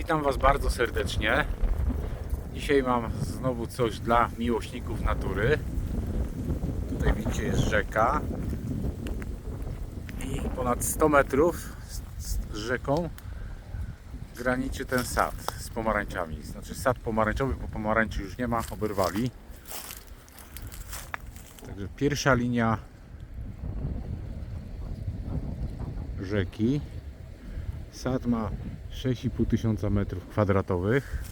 Witam Was bardzo serdecznie. Dzisiaj mam znowu coś dla miłośników natury. Tutaj widzicie jest rzeka i ponad 100 metrów z, rzeką graniczy ten sad z pomarańczami. Znaczy sad pomarańczowy, bo pomarańczy już nie ma, oberwali. Także pierwsza linia rzeki. Sad ma 6,5 tysiąca metrów kwadratowych.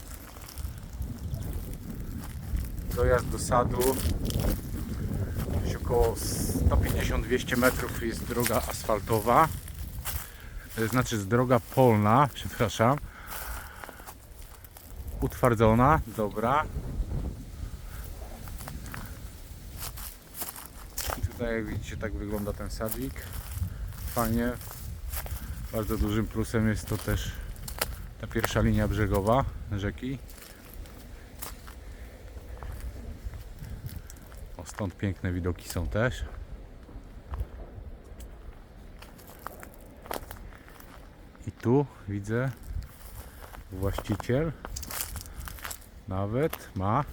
Dojazd do sadu gdzieś około 150-200 metrów jest droga asfaltowa. To znaczy jest droga polna, przepraszam. Utwardzona, dobra. I tutaj jak widzicie tak wygląda ten sadzik. Fajnie, bardzo dużym plusem jest to też ta pierwsza linia brzegowa rzeki. O, stąd piękne widoki są też. I tu widzę właściciel nawet ma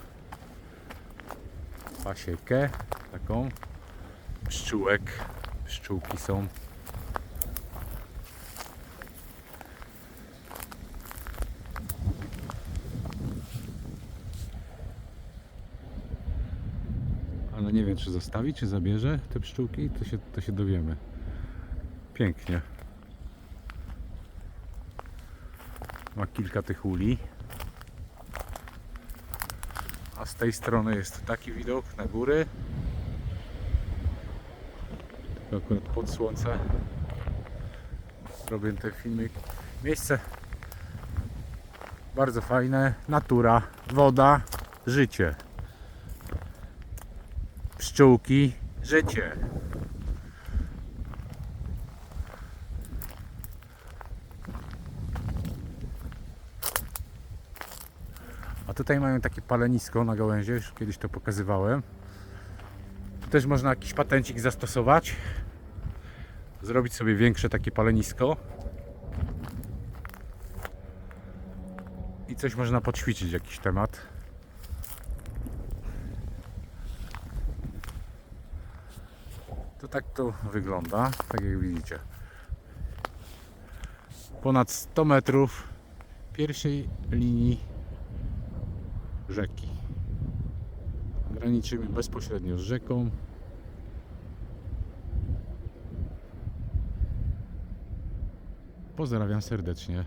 pasiekę taką pszczółek. Pszczółki są Ale nie wiem, czy zostawi, czy zabierze te pszczółki, to się, to się dowiemy. Pięknie. Ma kilka tych uli. A z tej strony jest taki widok na góry. Tylko akurat pod słońce robię ten filmik. Miejsce bardzo fajne. Natura, woda, życie pszczółki, życie. A tutaj mają takie palenisko na gałęzie, już kiedyś to pokazywałem. Tu też można jakiś patencik zastosować. Zrobić sobie większe takie palenisko. I coś można podświecić, jakiś temat. To tak to wygląda, tak jak widzicie. Ponad 100 metrów pierwszej linii rzeki. Graniczymy bezpośrednio z rzeką. Pozdrawiam serdecznie.